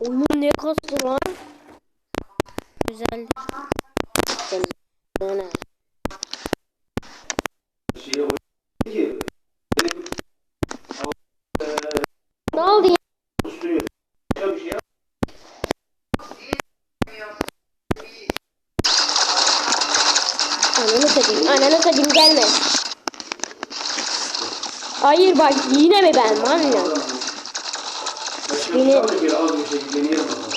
Oyun ne kastı lan? Güzel. Sen ona. Şeye o ki Ne oldu ya? Ananı satayım. Ananı satayım gelme. Hayır bak yine mi ben manyak? Başka Bir şey al da bir deneyelim bakalım.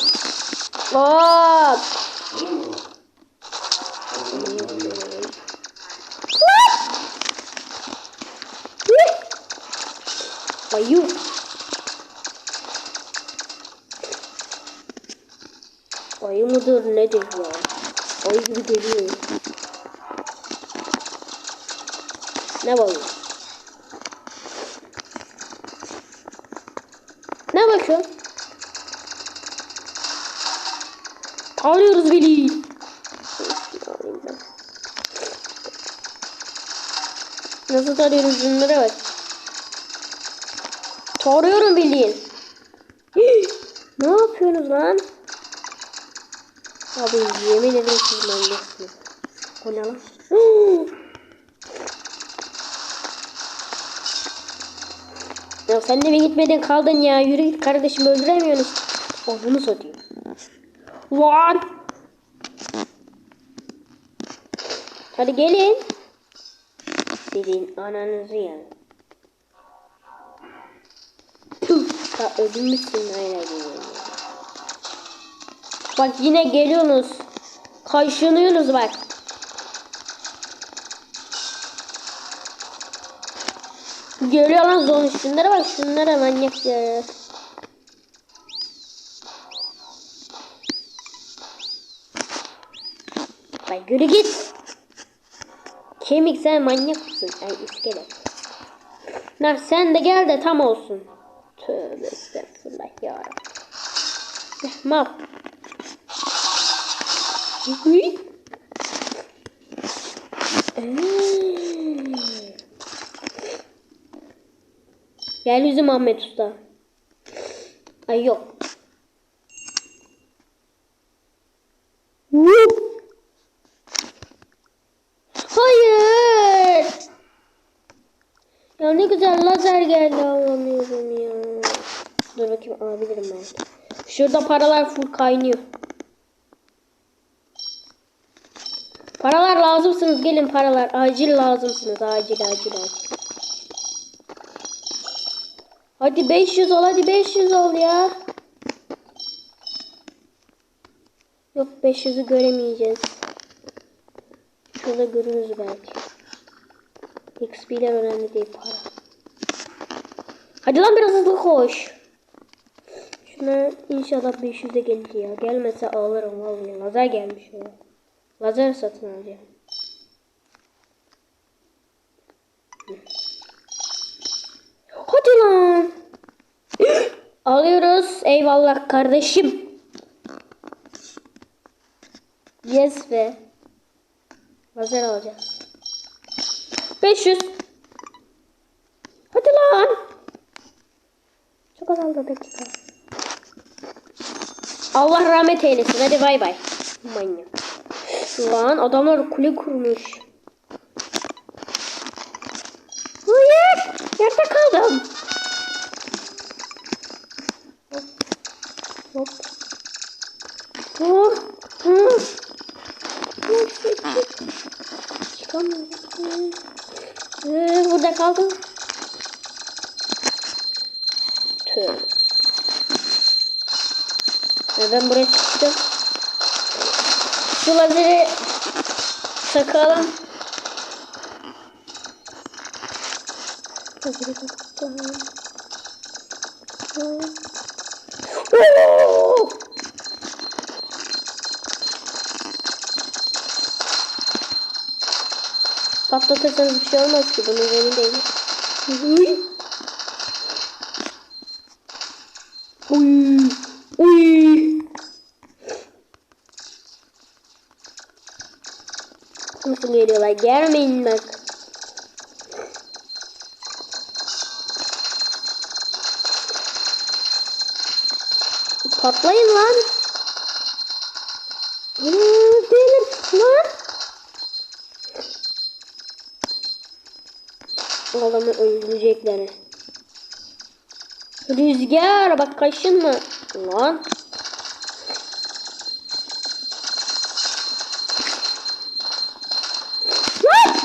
Hop. Tamam mı? Ayı. Ayı mıdır nedir ya? Ayı gibi geliyor. Ne bakıyor? Ne bakıyor? Alıyoruz Veli. Nasıl tarıyoruz bunlara bak. Tarıyorum bildiğin. ne yapıyorsunuz lan? Abi yemin ederim siz manyaksınız. O ne lan? ya sen de mi gitmedin kaldın ya? Yürü git kardeşim öldüremiyorsunuz. Oh bunu satayım. Lan! Hadi gelin. Sizin ananızı yani. Tüh, ya öldürmüşsün hayır Bak yine geliyorsunuz. Kaşınıyorsunuz bak. Geliyor lan zon şunlara bak şunlara manyak ya. Bak yürü git. Kemik sen manyak mısın? Ay iskelet. Nar sen de gel de tam olsun. Tövbe estağfurullah ya. Mal. Gel yüzüm Ahmet Usta. Ay yok. Whoop. Hayır. Güzel lazer geldi alamıyorum ya. Dur bakayım alabilirim belki. Şurada paralar full kaynıyor. Paralar lazımsınız gelin paralar. Acil lazımsınız acil acil acil. Hadi 500 ol hadi 500 ol ya. Yok 500'ü göremeyeceğiz. Şurada görürüz belki. XP'ler önemli değil para. Hadi lan biraz hızlı koş. Şuna inşallah 500'e gelir ya. Gelmese alırım vallahi. Lazer gelmiş ya. Lazer satın alacağım. Hadi lan. Alıyoruz. Eyvallah kardeşim. Yes be. Lazer alacağız. 500. Hadi lan. Çok azaldı dakika. Allah rahmet eylesin. Hadi bay bay. Manyak. Lan adamlar kule kurmuş. Hayır. Yerde kaldım. Hop. Hop. Hop. Hop. Çıkamıyorum. Ee, burada kaldım. Tövbe. Ya ben buraya çıktım. Şu lazeri takalım. Oo! Patlatırsanız bir şey olmaz ki. Bunun emin değilim. Uy. Uy. Uy. Nasıl geliyorlar? Gelmeyin bak. Patlayın lan. Benim lan. O adamı öldürecekler. Rüzgar bak kaşınma. Lan. Lan!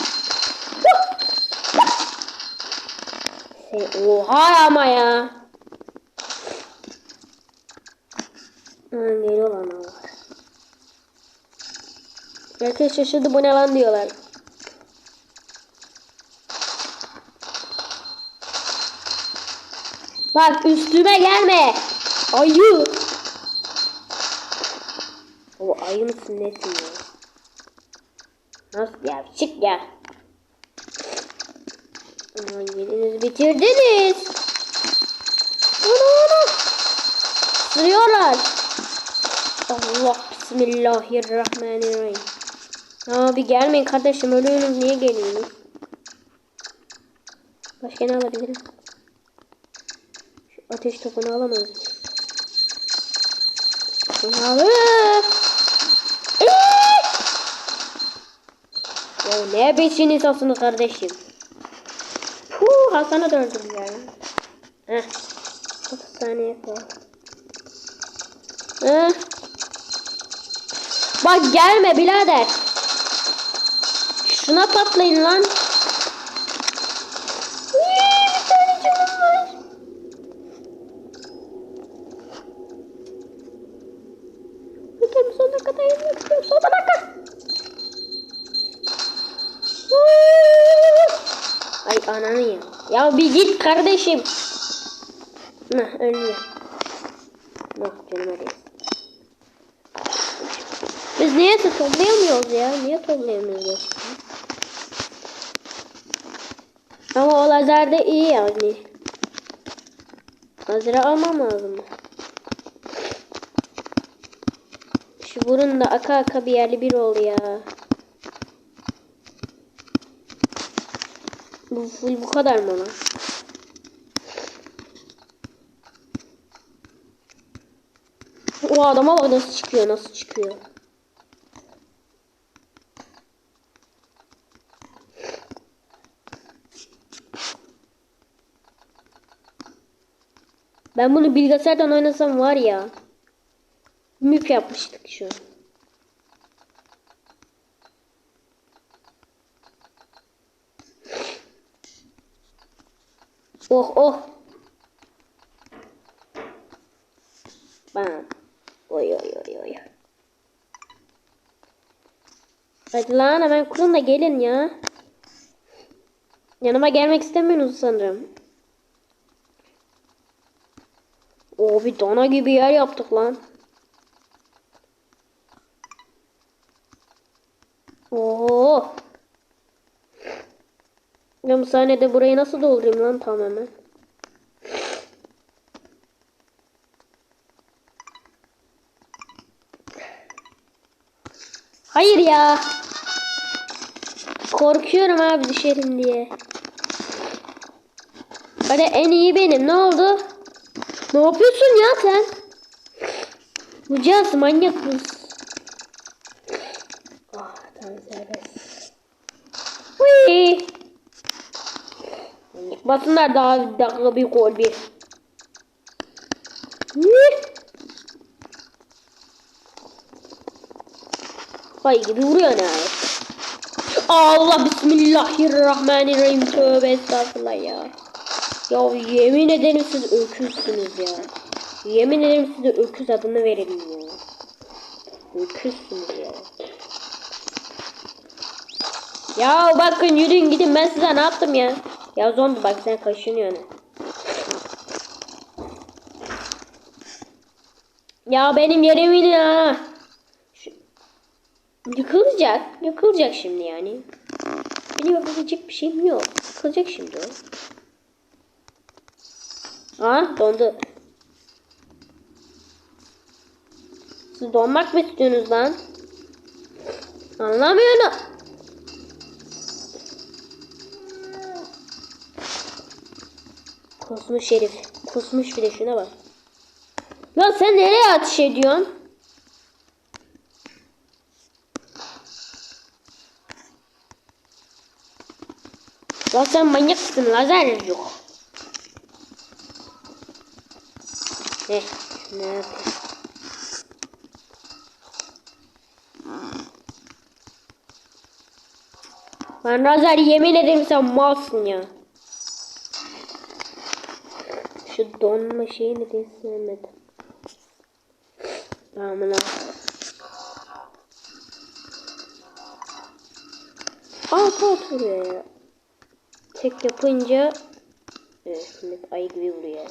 Oha ama ya. Ha, geliyor lan o. Herkes şaşırdı bu ne lan diyorlar. Bak üstüme gelme. Ayı. O ayı mısın nesin ya? Nasıl ya çık ya. Aman yerinizi bitirdiniz. Ana ana. Sürüyorlar. Allah bismillahirrahmanirrahim. Abi gelmeyin kardeşim ölüyorsunuz niye geliyorsunuz? Başka ne alabilirim? Şu ateş topunu alamaz. Bunu al. Eee! Ya ne beşin esasını kardeşim. Puh Hasan'ı da ya. Heh. 30 saniye falan. Heh. Bak gelme birader. Şuna patlayın lan. Bir tane canım var. Bakayım sonuna kadar yapıyorum. Son dakika. Ay ananı ya. Ya bir git kardeşim. Nah ölüyor. Yok canım öyle. Biz niye toplayamıyoruz ya? Niye toplayamıyoruz gerçekten? Ama o lazer de iyi yani. Lazeri almam lazım. Şu burun da aka aka bir yerli bir oldu ya. Bu full bu kadar mı lan? O adama bak nasıl çıkıyor nasıl çıkıyor. Ben bunu bilgisayardan oynasam var ya. Mük yapmıştık şu. Oh oh. Bam. Oy oy oy oy. Hadi lan hemen kurun da gelin ya. Yanıma gelmek istemiyorsunuz sanırım. O bir dana gibi yer yaptık lan. Oo. Ben bu sahnede burayı nasıl doldurayım lan tamamen? Hayır ya. Korkuyorum abi düşerim diye. Hadi en iyi benim. Ne oldu? Ne yapıyorsun ya sen? Bu cihaz manyak mısın? Ah tamam serbest. Hui. Basınlar daha dakika bir gol bir. Hui. Vay gibi vuruyor ne? Allah bismillahirrahmanirrahim. Tövbe estağfurullah ya. Ya yemin ederim siz öküzsünüz ya. Yemin ederim size öküz adını verelim ya. Öküzsünüz ya. Ya bakın yürüyün gidin ben size ne yaptım ya. Ya zombi bak sen kaşınıyorsun. Ya benim yerim ya. Şu- Yıkılacak. Yıkılacak şimdi yani. Benim yapabilecek bir şeyim yok. Yıkılacak şimdi o. Aa dondu. Siz donmak mı istiyorsunuz lan? Anlamıyorum. Kusmuş herif. Kusmuş bir de şuna bak. Lan sen nereye ateş ediyorsun? Lan sen manyak mısın? Lazer yok. Ne? Ne yapayım? Ben lazer yemin ederim sen malsın ya. Şu donma şeyini de sevmedim. Amına. Altı oturuyor ya. Tek yapınca Evet şimdi ay gibi vuruyor yani.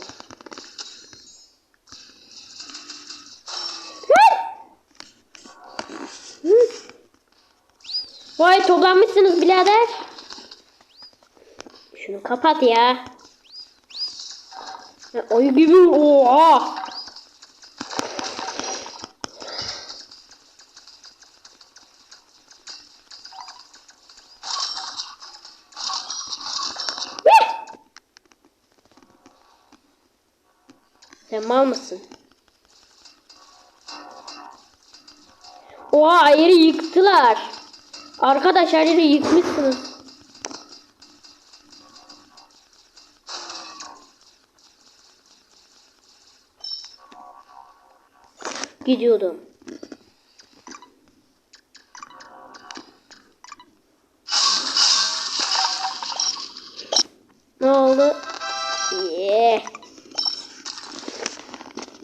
Vay toplanmışsınız birader. Şunu kapat ya. Ya, Ayı gibi oha. Sen mal mısın? Oha ayırı yıktılar. Arkadaş ayırı yıkmışsınız. Gidiyordum. Ne oldu? Yeah.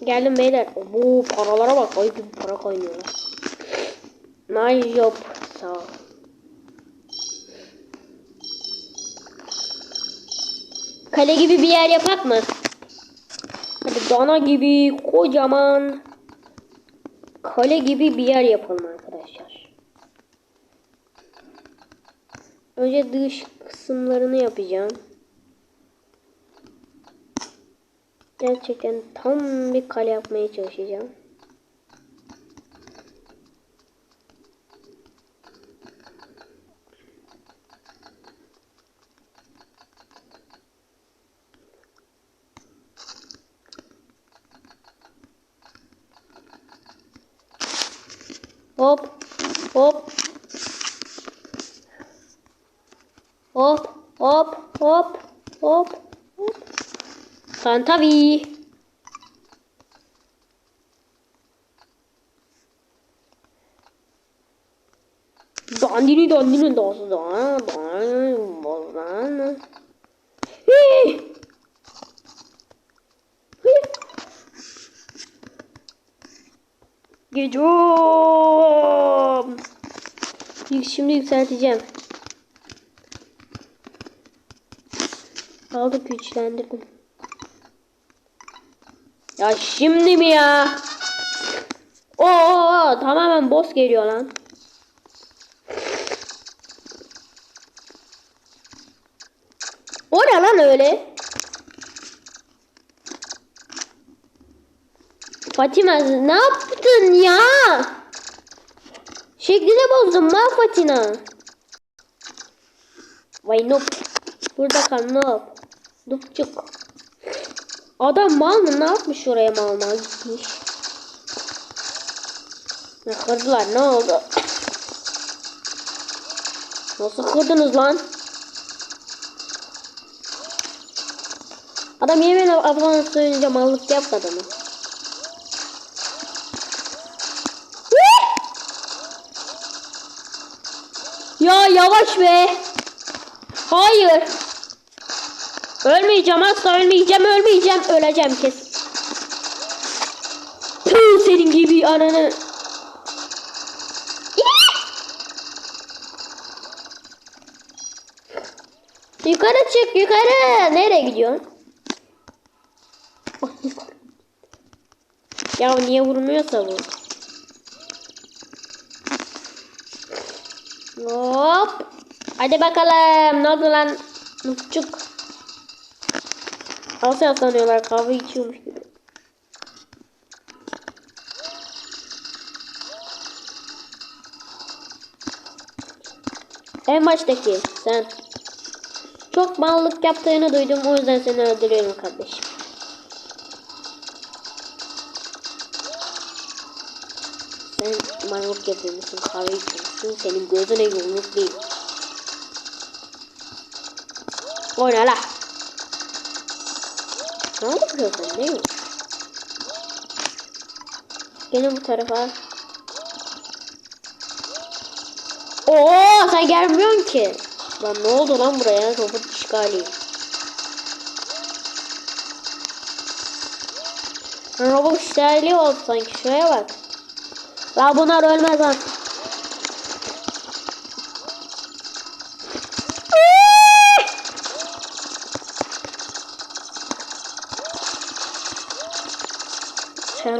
Geldim beyler. Bu paralara bak. Ay gibi para kaynıyorlar. Nice job. Sağ ol. Kale gibi bir yer yapak mı? Hadi dana gibi kocaman kale gibi bir yer yapalım arkadaşlar. Önce dış kısımlarını yapacağım. Gerçekten tam bir kale yapmaya çalışacağım. Hop. Hop. Hop. Hop. Hop. Hop. Hop. Fantavi. Dandini dandini dansı dan dan bozdan. Hii. Hii. Şimdi yükselteceğim. Aldık güçlendirdim. Ya şimdi mi ya? Oo tamamen boss geliyor lan. O ne lan öyle? Fatima ne yaptın ya? Şeklini bozdum lan Fatina. Vay noob. Burada kal noob. Noobçuk. Adam mal mı? Ne yapmış oraya mal mal gitmiş. Ne kırdılar ne oldu? Nasıl kırdınız lan? Adam yemin ablanı söyleyince mallık yapmadı mı? Ya yavaş be. Hayır. Ölmeyeceğim asla ölmeyeceğim ölmeyeceğim öleceğim kes. Tüh senin gibi ananı. Yukarı çık yukarı. Nereye gidiyorsun? Ya niye vurmuyorsa bu? Hop. Hadi bakalım. Ne oldu lan? Mutçuk. Nasıl yaslanıyorlar? Kahve içiyormuş gibi. En baştaki sen. Çok mallık yaptığını duydum. O yüzden seni öldürüyorum kardeşim. Sen maymuş getirmişsin, kahve içmişsin. Senin gözüne yumruk değil. Oyna la. Ne yapıyorsun değil mi? Gelin bu tarafa. Oo sen gelmiyorsun ki. Lan ne oldu lan buraya? Robot işgali. Robot işgali oldu sanki. Şuraya bak. La bunlar ölmez lan.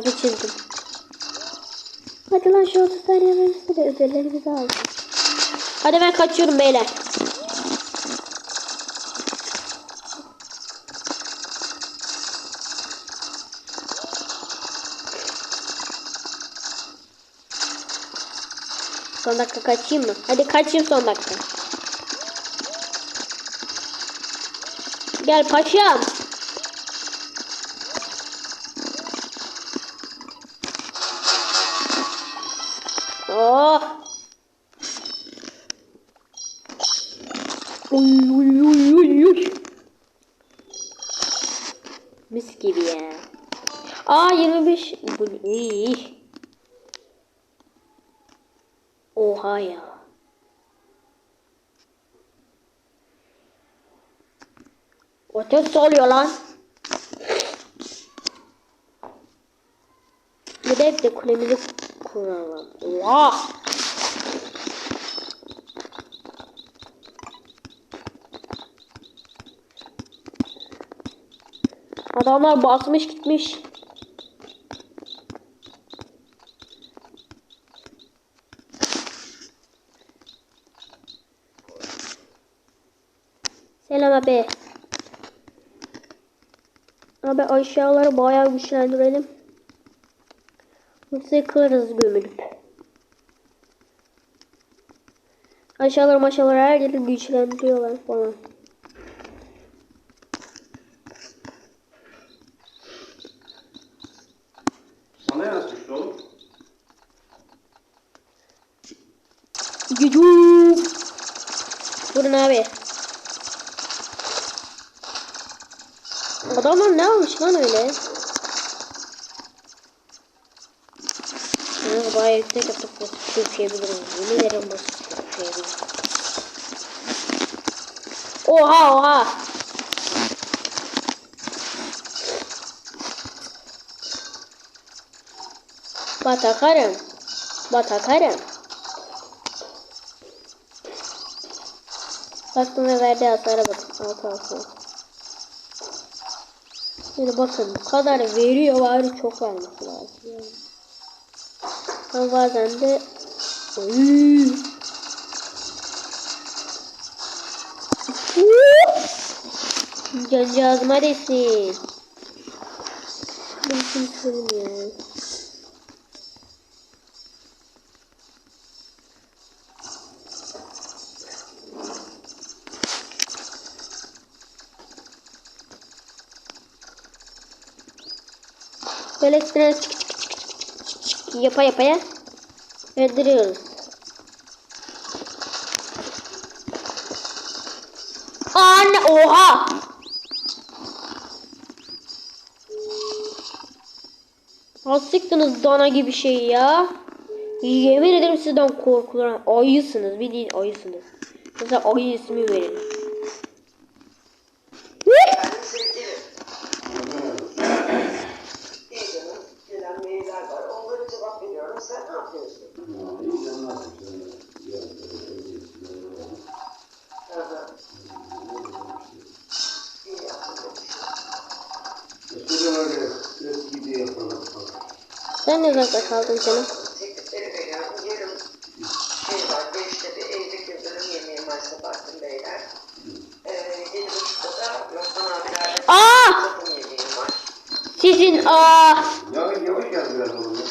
Şarkı çizdim. Hadi lan şu 30 saniye verirse de ödüllerimizi alsın. Hadi ben kaçıyorum beyler. Son dakika kaçayım mı? Hadi kaçayım son dakika. Gel paşam. Uy uy uy uy uy. Mis gibi ya. Aa 25. Bu iyi. Oha ya. Ateş oluyor lan. Bir de hep de kulemizi kuralım. Oha. Adamlar basmış gitmiş. Selam abi. Abi aşağıları bayağı güçlendirelim. Yoksa kırarız gömülüp. Aşağıları maşaları her yeri güçlendiriyorlar falan. Adamlar ne almış lan öyle? Ha, bayağı yüksek atıp basit düşebilirim. Yemin ederim basit düşebilirim. Oha oha. Batakarım. Batakarım. Baktım ve verdiği hasara bakın. Altı altı. Yani bakın bu kadar veriyor bari çok vermesi lazım. Ama bazen de Oy. Cancağızım neredesin? Ben kimsenim ya. Böyle üstüne çık çık çık çık çık yapa yapa ya öldürüyoruz. Anne oha! Hasıktınız dana gibi şey ya. Yemin ederim sizden korkulan ayısınız. Bildiğin ayısınız. Mesela ayı ismi verin. Efendim sevgilim. İyi canım. Gelen mailler var. Onlara cevap veriyorum. Sen ne yapıyorsun? Hı hı. İyi yaptın. Eskiden öyle eski gibi yapalım. Sen ne zaman kaldın canım? Teklifleri veriyorum. Yarın şey var. Beşte bir evlilik yıldırım yemeği var Sabahattin Beyler. Ee, yedi buçukta da Lokman abilerle Aa! takım yemeği var. Sizin aa Yavaş yavaş gel biraz oğlum ya.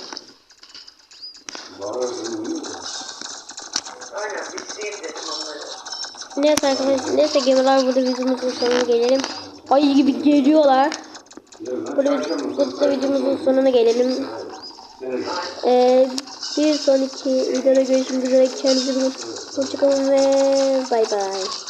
Bağır öyle uyuyor mu? Aynen bitireyim dedim onları. Neyse arkadaşlar, neyse gemiler burada videomuzun sonuna gelelim. Ay gibi geliyorlar. Burada videomuzun sonuna gelelim. Ee, Bir sonraki videoda görüşmek üzere. Kendinize bakın. Hoşçakalın ve bay bay.